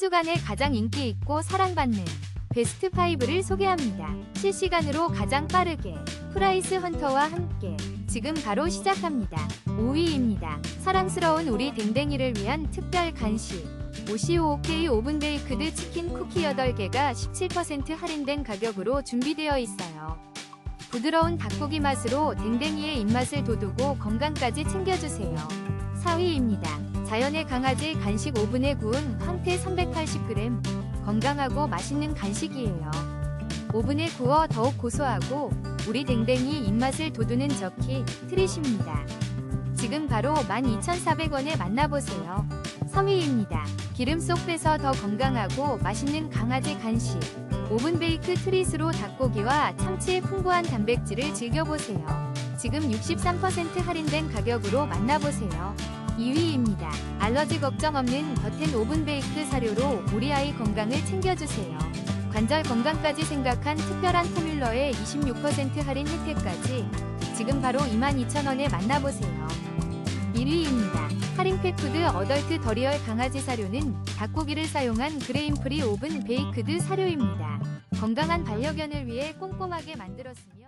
주간에 가장 인기 있고 사랑받는 베스트 5를 소개합니다. 실시간으로 가장 빠르게 프라이스 헌터와 함께 지금 바로 시작합니다. 5위입니다. 사랑스러운 우리 댕댕이를 위한 특별 간식. OCOK 오븐 베이크드 치킨 쿠키 8개가 17% 할인된 가격으로 준비되어 있어요. 부드러운 닭고기 맛으로 댕댕이의 입맛을 돋우고 건강까지 챙겨주세요. 4위입니다. 자연의 강아지 간식 오븐에 구운 황태 380g. 건강하고 맛있는 간식이에요. 오븐에 구워 더욱 고소하고 우리 댕댕이 입맛을 돋우는 저키 트릿입니다. 지금 바로 12,400원에 만나보세요. 3위입니다. 기름 쏙 빼서 더 건강하고 맛있는 강아지 간식. 오븐 베이크 트릿으로 닭고기와 참치의 풍부한 단백질을 즐겨보세요. 지금 63% 할인된 가격으로 만나보세요. 2위입니다. 알러지 걱정 없는 더텐 오븐 베이크 사료로 우리 아이 건강을 챙겨주세요. 관절 건강까지 생각한 특별한 포뮬러의 26% 할인 혜택까지 지금 바로 22,000원에 만나보세요. 1위입니다. 할인 팩 푸드 어덜트 더리얼 강아지 사료는 닭고기를 사용한 그레인프리 오븐 베이크드 사료입니다. 건강한 반려견을 위해 꼼꼼하게 만들었으니